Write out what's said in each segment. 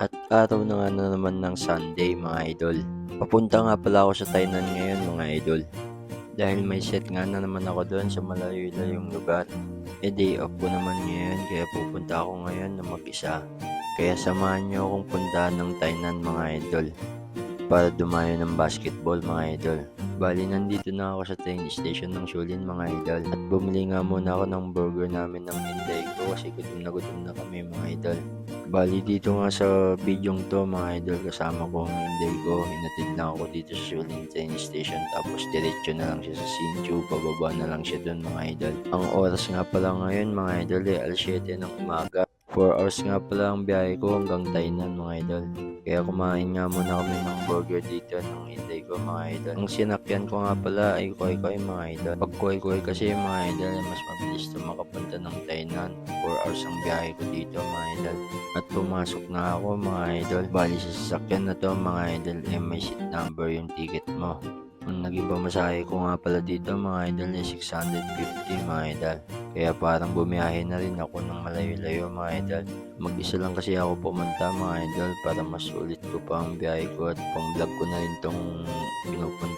At araw na nga na naman ng Sunday mga idol. Papunta nga pala ako sa Tainan ngayon mga idol. Dahil may set nga na naman ako doon sa malayo-layong lugar. E day off ko naman ngayon kaya pupunta ako ngayon na mag-isa. Kaya samahan niyo akong puntahan ng Tainan mga idol. Para dumayo ng basketball mga idol. Bali nandito na ako sa train station ng Shulin mga idol. At bumili nga muna ako ng burger namin ng Inday ko kasi gutom na gutom na kami mga idol. Bali dito nga sa bidyong to mga idol kasama ko ang Inday. Hinatid na ako dito sa Shulin train station tapos diretso na lang siya sa Sinchu. Pababa na lang siya doon mga idol. Ang oras nga pala ngayon mga idol eh alas 7 ng umaga. 4 hours nga pala ang biyahe ko hanggang Tainan mga idol. Kaya kumain nga muna kami ng burger dito ng Inday ko mga idol. Ang sinakyan ko nga pala ay Koy Koy mga idol. Pag Koy Koy kasi mga idol ay mas mabilis to makapunta ng Tainan. 4 hours ang biyahe ko dito mga idol. At pumasok na ako mga idol. Bali sa sasakyan na to mga idol ay may seat number yung ticket mo. Ang naging pamasahe ko nga pala dito mga idol ay 650 mga idol. Kaya parang bumiyahe na rin ako ng malayo-layo mga idol. Mag-isa lang kasi ako pumunta mga idol para mas ulit ko pa ang biyahe ko at pang vlog ko na rin tong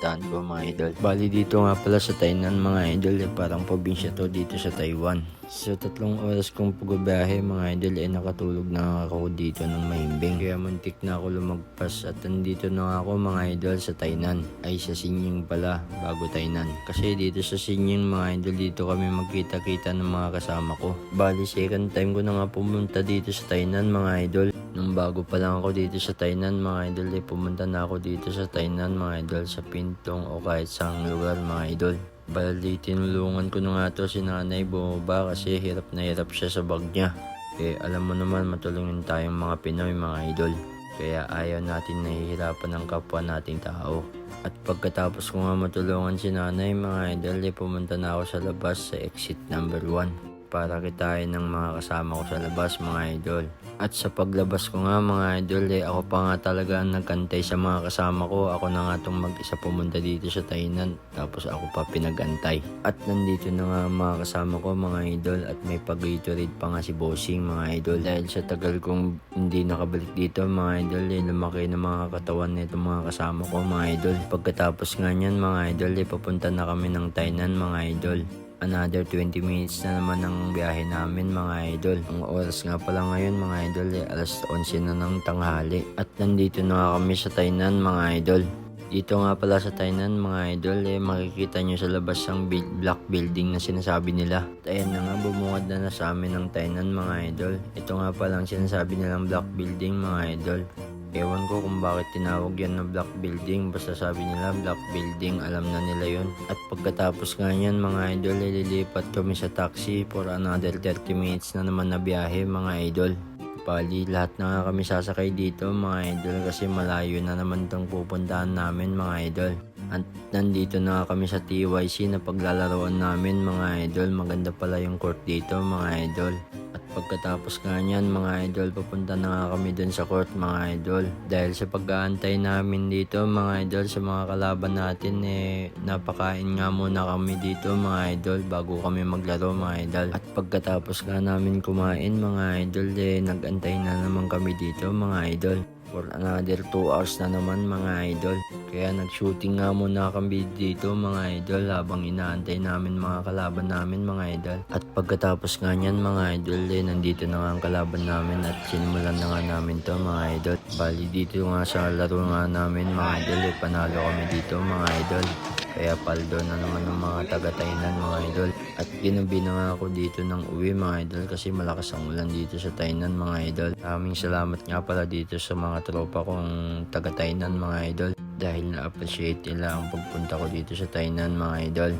pinupuntahan ko mga idol. Bali dito nga pala sa Tainan mga idol eh, parang probinsya to dito sa Taiwan. Sa tatlong oras kong pagbabiyahe mga idol ay nakatulog na ako dito ng mahimbing. Kaya muntik na ako lumagpas at nandito na ako mga idol sa Tainan. Ay sa Sinying pala bago Tainan. Kasi dito sa Sinying mga idol dito kami magkita-kita ng mga kasama ko. Bali second time ko na nga pumunta dito sa Tainan mga idol. Nung bago pa lang ako dito sa Tainan mga idol, eh, pumunta na ako dito sa Tainan mga idol sa Pintong o kahit saang lugar mga idol. Bali, tinulungan ko na nga to si nanay bumaba kasi hirap na hirap siya sa bag niya. Eh, alam mo naman matulungin tayong mga Pinoy mga idol. Kaya ayaw natin nahihirapan ng kapwa nating tao. At pagkatapos ko nga matulungan si nanay mga idol, eh, pumunta na ako sa labas sa exit number 1 para kitain ng mga kasama ko sa labas mga idol. At sa paglabas ko nga mga idol, eh, ako pa nga talaga ang nagkantay sa mga kasama ko. Ako na nga itong mag-isa pumunta dito sa Tainan. Tapos ako pa pinagantay. At nandito na nga mga kasama ko mga idol. At may pag-read pa nga si Bossing mga idol. Dahil sa tagal kong hindi nakabalik dito mga idol, eh, lumaki na mga katawan nito mga kasama ko mga idol. Pagkatapos nga niyan mga idol, eh, papunta na kami ng Tainan mga idol another 20 minutes na naman ang biyahe namin mga idol. Ang oras nga pala ngayon mga idol eh, alas 11 na ng tanghali. At nandito na kami sa Tainan mga idol. Dito nga pala sa Tainan mga idol eh makikita nyo sa labas ang bil- black building na sinasabi nila. At ayan na nga bumungad na na sa amin ng Tainan mga idol. Ito nga palang sinasabi nilang black building mga idol. Ewan ko kung bakit tinawag yan na black building. Basta sabi nila black building, alam na nila yon. At pagkatapos nga yan mga idol, ililipat kami sa taxi for another 30 minutes na naman na biyahe mga idol. Bali, lahat na nga kami sasakay dito mga idol kasi malayo na naman itong pupuntahan namin mga idol. At nandito na kami sa TYC na paglalaroan namin mga idol. Maganda pala yung court dito mga idol. At pagkatapos nga niyan mga idol, papunta na nga kami dun sa court mga idol. Dahil sa pag-aantay namin dito mga idol sa mga kalaban natin eh napakain nga muna kami dito mga idol bago kami maglaro mga idol. At pagkatapos nga namin kumain mga idol eh nagantay na naman kami dito mga idol for another 2 hours na naman mga idol. Kaya nag-shooting nga muna kami dito mga idol habang inaantay namin mga kalaban namin mga idol. At pagkatapos nga niyan mga idol eh nandito na nga ang kalaban namin at sinimulan na nga namin to mga idol. Bali dito nga sa laro nga namin mga idol eh panalo kami dito mga idol. Kaya paldo na naman ng mga taga-Tainan mga idol. At ginabi na nga ako dito ng uwi mga idol kasi malakas ang ulan dito sa Tainan mga idol. Aming salamat nga pala dito sa mga tropa kong taga-Tainan mga idol. Dahil na-appreciate nila ang pagpunta ko dito sa Tainan mga idol.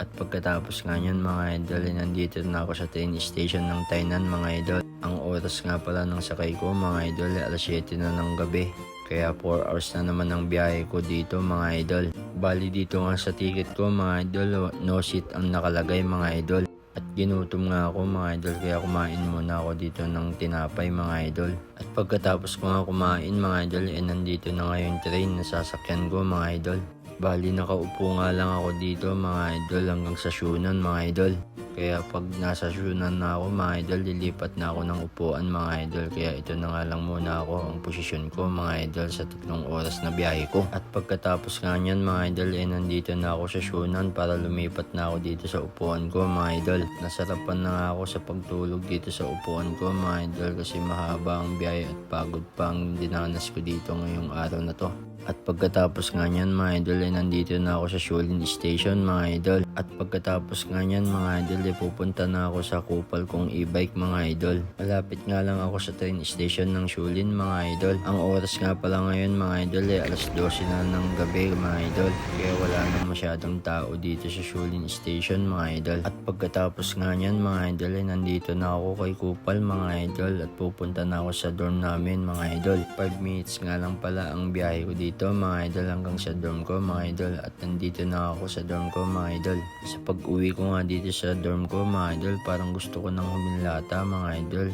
At pagkatapos nga niyan mga idol, nandito na ako sa train station ng Tainan mga idol. Ang oras nga pala ng sakay ko mga idol, alas 7 na ng gabi. Kaya 4 hours na naman ang biyahe ko dito mga idol. Bali dito nga sa ticket ko mga idol, no seat ang nakalagay mga idol. At ginutom nga ako mga idol kaya kumain muna ako dito ng tinapay mga idol. At pagkatapos ko nga kumain mga idol, eh nandito na nga yung train na sasakyan ko mga idol. Bali nakaupo nga lang ako dito mga idol hanggang sa syunan mga idol. Kaya pag nasa syunan na ako mga idol, lilipat na ako ng upuan mga idol. Kaya ito na nga lang muna ako ang posisyon ko mga idol sa tatlong oras na biyahe ko. At pagkatapos nga niyan mga idol, eh nandito na ako sa syunan para lumipat na ako dito sa upuan ko mga idol. Nasarapan na nga ako sa pagtulog dito sa upuan ko mga idol kasi mahaba ang biyahe at pagod pa ang dinanas ko dito ngayong araw na to. At pagkatapos nga niyan mga idol nandito na ako sa Shulin Station mga idol. At pagkatapos nga niyan mga idol ay pupunta na ako sa kupal kong e-bike mga idol. Malapit nga lang ako sa train station ng Shulin mga idol. Ang oras nga pala ngayon mga idol ay alas 12 na ng gabi mga idol. Kaya wala na masyadong tao dito sa Shulin Station mga idol. At pagkatapos nga niyan mga idol ay nandito na ako kay kupal mga idol. At pupunta na ako sa dorm namin mga idol. 5 minutes nga lang pala ang biyahe ko dito mga idol hanggang sa dorm ko mga idol at nandito na ako sa dorm ko mga idol sa pag uwi ko nga dito sa dorm ko mga idol parang gusto ko nang humilata mga idol.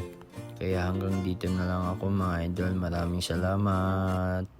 Kaya hanggang dito na lang ako mga idol. Maraming salamat